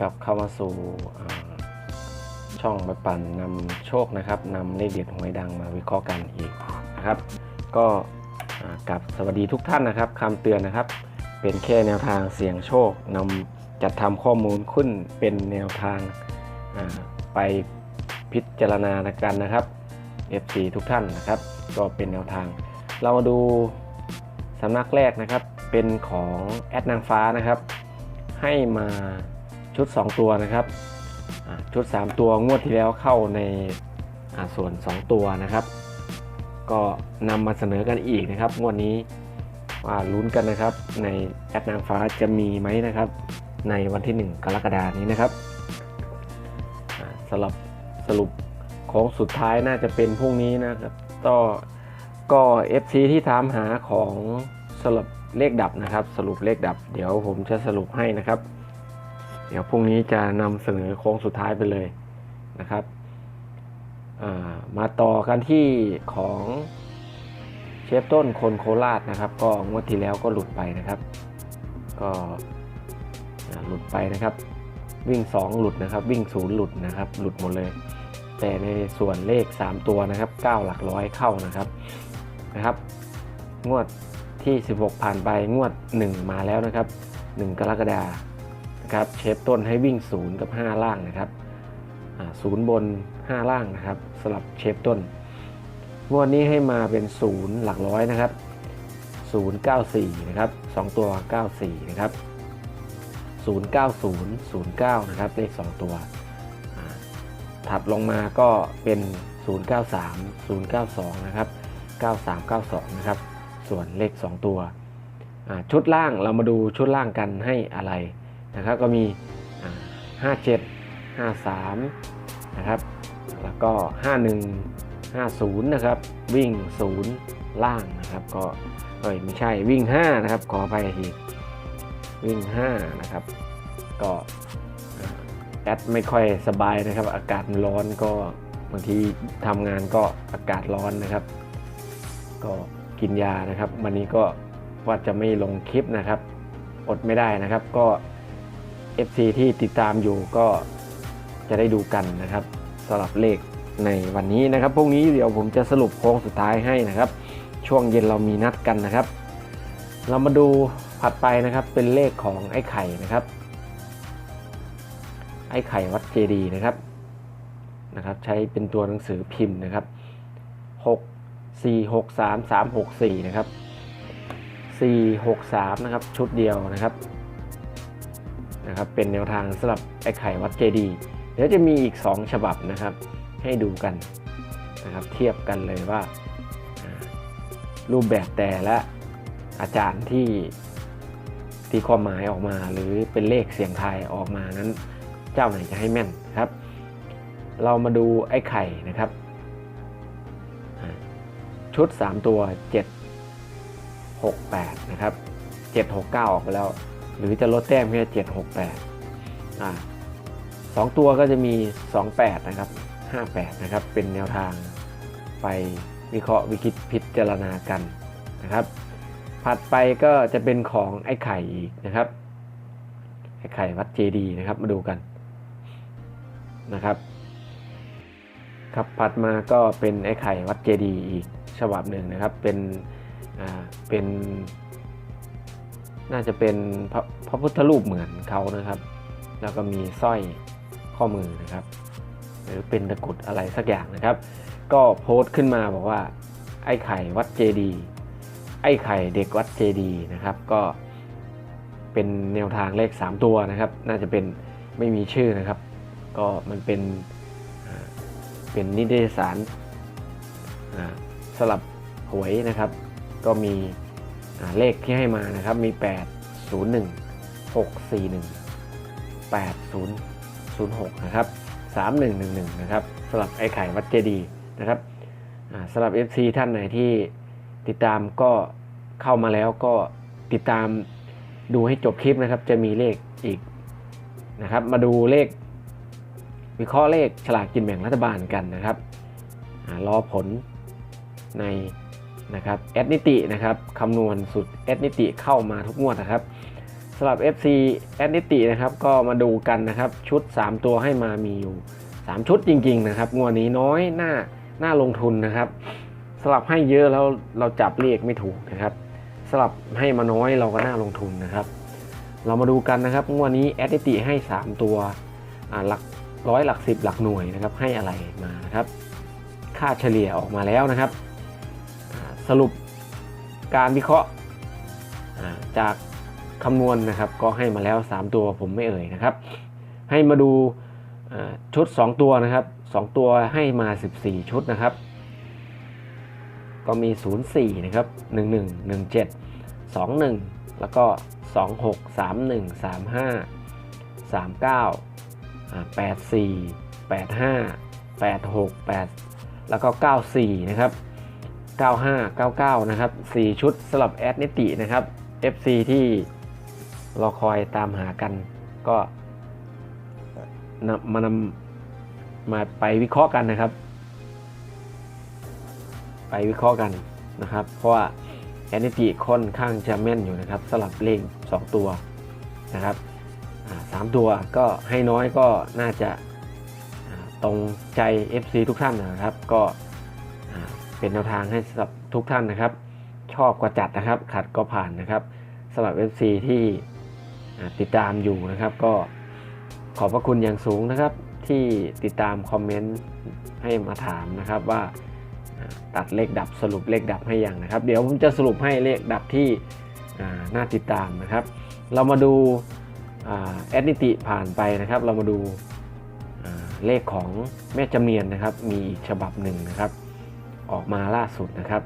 สู่อ่ามาสู่ช่องมาปั่นนำโชคนะครับนำเลขเด็ดหวยดังมาวิเคราะห์กันอีกนะครับ ก็กับสวัสดีทุกท่านนะครับคำเตือนนะครับ เป็นแค่แนวทางเสี่ยงโชคนำจัดทำข้อมูลขึ้นเป็นแนวทางไปพิจารณากันนะครับ FC ทุกท่านนะครับ ก็เป็นแนวทาง เรามาดูสำนักแรกนะครับเป็นของแอดนางฟ้านะครับ ให้มา ชุด 2 ตัวนะครับชุด 3 ตัวงวดที่แล้วเข้าในส่วน 2 ตัวนะครับ ก็นำมาเสนอกันอีกนะครับ งวดนี้ว่าลุ้นกันนะครับ ในแอดนางฟ้าจะมีไหมนะครับ ในวันที่ 1 กรกฎานี้นะครับอ่าสลับสรุปของสุดท้ายน่าจะเป็นพรุ่งนี้นะครับก็ก็ FC ที่ถามหาของสลับเลขดับนะครับ สรุปเลขดับ เดี๋ยวผมจะสรุปให้นะครับ เดี๋ยวพรุ่งนี้จะนำเสนอโค้งสุดท้ายไปเลยนะครับ มาต่อกันที่ของเชฟต้นคนโคราชนะครับ ก็งวดที่แล้วก็หลุดไปนะครับ ก็หลุดไปนะครับ วิ่ง 2 หลุดนะครับ วิ่ง 0 หลุดนะครับ หลุดหมดเลย แต่ในส่วนเลข 3 ตัวนะครับ 9 หลักร้อยเข้านะครับนะครับ งวดที่ 16 ผ่านไปงวด 1 มาแล้วนะครับ 1 กรกฎา นะครับเชฟต้นให้วิ่ง 0 กับ 5 ล่างนะครับศูนย์บน 5 ล่างนะครับสลับเชฟต้นงวดนี้ให้มาเป็น 0 หลักร้อยนะครับ 094 นะครับ 2 ตัว 94 นะครับ 090 09 นะครับเลข 2 ตัว ถัดลงมาก็เป็น 093 092 นะครับ 9392 นะครับ ส่วนเลข 2 ตัว ชุดล่างเรามาดูชุดล่างกันให้อะไร นะครับก็มีอ่า57 53 นะครับ แล้วก็ 51 50 นะครับ วิ่ง 0 ล่างนะครับ ก็เอ้ยไม่ใช่วิ่ง 5 นะครับ ขออภัยทีวิ่ง 5 นะครับ ก็แอดไม่ค่อยสบายนะครับ อากาศร้อนก็บางทีทำงานก็อากาศร้อนนะครับ ก็กินยานะครับ วันนี้ก็ว่าจะไม่ลงคลิปนะครับ อดไม่ได้นะครับ ก็ FC ที่ติดตามอยู่ก็จะได้ดูกันนะครับสำหรับเลขในวันนี้นะครับพรุ่งนี้เดี๋ยวผมจะสรุปโค้งสุดท้ายให้นะครับ ช่วงเย็นเรามีนัดกันนะครับ เรามาดูผัดไปนะครับเป็นเลขของไอ้ไข่นะครับ ไอ้ไข่วัดเจดีย์นะครับนะครับ ใช้เป็นตัวหนังสือพิมพ์นะครับ 6 4 6 3 3 6 4 นะครับ 4 6 3 นะครับ ชุดเดียวนะครับ นะครับเป็นแนวทางสำหรับไอ้ไข่วัดเจดีเดี๋ยวจะมีอีก 2 ฉบับนะครับ ให้ดูกันนะครับเทียบกันเลยว่า รูปแบบแต่ละอาจารย์ที่ที่ความหมายออกมา หรือเป็นเลขเสียงทายออกมานั้นเจ้าไหนจะให้แม่นครับ เรามาดูไอ้ไข่นะครับชุด 3 ตัว 7 6 8 นะครับ 7 6 9 ออกไปแล้ว หรือจะลดแต้มแค่7 6 8อ่าสองตัวก็จะมี28นะครับ58นะครับ เป็นแนวทางไปวิเคราะห์วิคิดพิจารณากันนะครับถัดไปก็จะเป็นของไอ้ไข่อีกนะครับ ไอ้ไข่วัดเจดีย์นะครับมาดูกันนะครับ ครับถัดมาก็เป็นไอ้ไข่วัดเจดีย์อีกฉบับหนึ่งนะครับ เป็นอ่าเป็น น่าจะเป็นพระพระพุทธรูปเหมือนเขานะครับ แล้วก็มีสร้อยข้อมือนะครับ หรือเป็นตะกรุดอะไรสักอย่างนะครับ ก็โพสต์ขึ้นมาบอกว่า ไอ้ไข่วัดเจดีย์ไอ้ไข่เด็กวัดเจดีย์นะครับ ก็เป็นแนวทางเลข 3 ตัวนะครับ น่าจะเป็นไม่มีชื่อนะครับ ก็มันเป็นเป็นนิตยสารสลับหวยนะครับ ก็มี เลขที่ให้มานะครับมี 8 0 1 6 4 1 8 0 0 6 นะครับ 3111 นะครับสำหรับไอ้ไข่วัดเจดีนะครับสำหรับ FC ท่านไหนที่ติดตามก็เข้ามาแล้วก็ติดตามดูให้จบคลิปนะครับ จะมีเลขอีกนะครับ มาดูเลข วิเคราะห์เลขฉลากกินแบ่งรัฐบาลกันนะครับรอผลใน นะครับแอดนิตินะครับคำนวณสุดแอดนิติเข้ามาทุกงวดนะครับสำหรับ FC แอดนิตินะครับก็มาดูกันนะครับชุด 3 ตัวให้มามีอยู่ 3 ชุดจริง ๆ นะครับงวดนี้น้อยหน้าหน้าลงทุนนะครับสลับให้เยอะแล้วเราจับเลขไม่ถูกนะครับสลับให้มาน้อยเราก็น่าลงทุนนะครับ เรามาดูกันนะครับงวดนี้แอดนิติให้ 3 ตัวหลักร้อยหลักสิบหลักหน่วยนะครับให้อะไรมานะครับ ค่าเฉลี่ยออกมาแล้วนะครับ สรุปการวิเคราะห์จากคำนวณนะครับ ก็ให้มาแล้ว 3 ตัวผมไม่เอ่ยนะครับ ให้มาดูชุด 2 ตัวนะครับ 2 ตัวให้มา 14 ชุดนะครับ ก็มี 04 นะครับ 11 17 21 แล้วก็ 26 31 35 39อ่า84 85 86 8 แล้วก็ 94 นะครับ 95 99 นะครับ 4 ชุดสำหรับแอดนิตินะครับ FC ที่รอคอยตามหากัน ก็นำมานำมาไปวิเคราะห์กันนะครับ ไปวิเคราะห์กันนะครับ เพราะว่าแอดนิติค่อนข้างจะแม่นอยู่นะครับสำหรับเลข2 ตัวนะครับสามตัวก็ให้น้อยก็น่าจะตรงใจ FC ทุกท่านนะครับ ก็ เป็นแนวทางให้สำหรับทุกท่านนะครับ ชอบก็จัดนะครับ ขัดก็ผ่านนะครับสำหรับ FC ที่อ่ติดตามอยู่นะครับ ก็ขอบพระคุณอย่างสูงนะครับ ที่ติดตามคอมเมนต์ให้มาถามนะครับว่าตัดเลขดับสรุปเลขดับให้อย่างนะครับ เดี๋ยวผมจะสรุปให้เลขดับที่น่าติดตามนะครับ เรามาดูแอดนิติผ่านไปนะครับ เรามาดูเลขของแม่จำเนียนนะครับ มีอีกฉบับหนึ่งนะครับ ออกมาล่าสุดนะครับ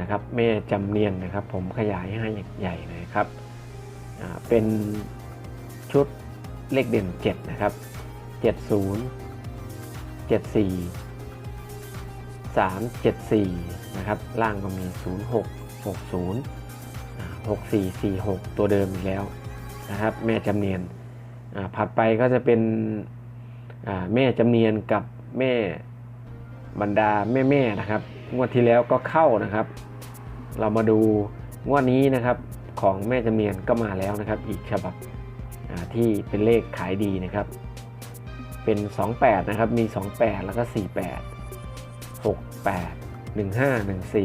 นะครับแม่จำเนียนนะครับ ผมขยายให้ใหญ่ๆนะครับเป็นชุดเลขเด่น 7 นะครับ 70 74 374 นะครับ ล่างก็มี 06 60อ่า6446 ตัวเดิมอีกแล้วนะครับ แม่จำเนียนผัดไปก็จะเป็นแม่จำเนียนกับแม่ บรรดาแม่แม่ๆนะครับ งวดที่แล้วก็เข้านะครับ เรามาดูงวดนี้นะครับของแม่จำเนียนก็มาแล้วนะครับ อีกฉบับที่เป็นเลขขายดีนะครับ เป็น 28 นะครับ มี 28 แล้วก็ 48 68 15 14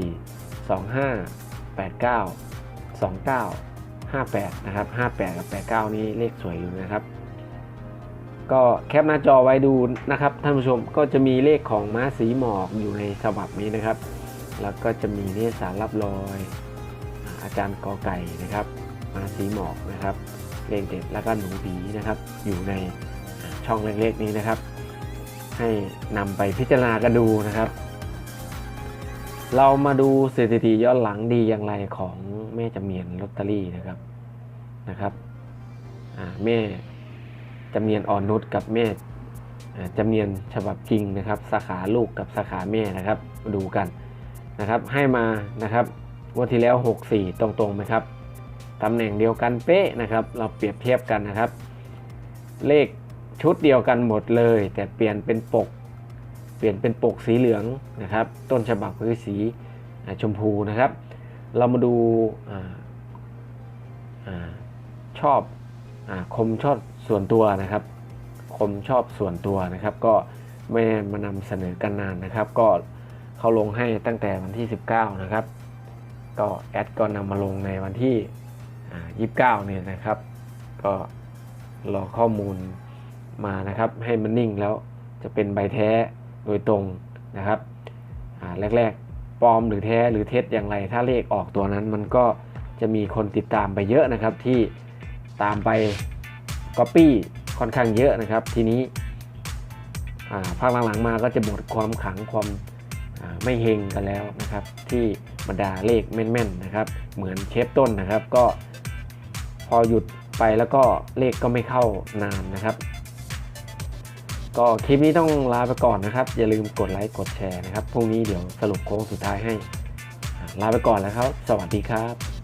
25 89 29 58 นะครับ 58 กับ 89 นี้เลขสวยอยู่นะครับ ก็แคปหน้าจอไว้ดูนะครับท่านผู้ชมก็จะมีเลขของม้าสีหมอกอยู่ในฉบับนี้นะครับ แล้วก็จะมีเนสารรับรอย อาจารย์กอไก่นะครับม้าสีหมอกนะครับเลขเด็ดแล้วก็หนูบีนะครับ อยู่ในช่องเล็กๆนี้นะครับ ให้นำไปพิจารณากันดูนะครับ เรามาดูสถิติย้อนหลังดีอย่างไรของแม่จำเนียนลอตเตอรี่นะครับนะครับแม่ จำเนียนอ่อนนุชกับแม่จำเนียนฉบับจริงนะครับ สาขาลูกกับสาขาแม่นะครับมาดูกันนะครับ ให้มานะครับวันที่แล้ว 64 ตรงๆไหมครับตำแหน่งเดียวกันเป๊ะนะครับ เราเปรียบเทียบกันนะครับ เลขชุดเดียวกันหมดเลย แต่เปลี่ยนเป็นปก เปลี่ยนเป็นปกสีเหลืองนะครับ ต้นฉบับคือสีชมพูนะครับ เรามาดูอาอาชอบ คมชอบส่วนตัวนะครับ คมชอบส่วนตัวนะครับ ก็ไม่มานำเสนอกันนานนะครับ ก็เขาลงให้ตั้งแต่วันที่ 19 นะครับ ก็แอดก็นำมาลงในวันที่อ่า29 เนี่ยนะครับ ก็รอข้อมูลมานะครับ ให้มันนิ่งแล้วจะเป็นใบแท้โดยตรงนะครับแรกๆปลอมหรือแท้หรือเท็จอย่างไร ถ้าเลขออกตัวนั้นมันก็จะมีคนติดตามไปเยอะนะครับที่ ตามไปก๊อปปี้ค่อนข้างเยอะนะครับ ทีนี้ภาคหลังๆมาก็จะหมดความขังความไม่เฮงกันแล้วนะครับ ที่บรรดาเลขแม่นๆนะครับ เหมือนเชฟต้นนะครับ ก็พอหยุดไปแล้วก็เลขก็ไม่เข้านานนะครับ ก็คลิปนี้ต้องลาไปก่อนนะครับ อย่าลืมกดไลค์กดแชร์นะครับพรุ่งนี้เดี๋ยวสรุปโค้งสุดท้ายให้ลาไปก่อนแล้วครับ สวัสดีครับ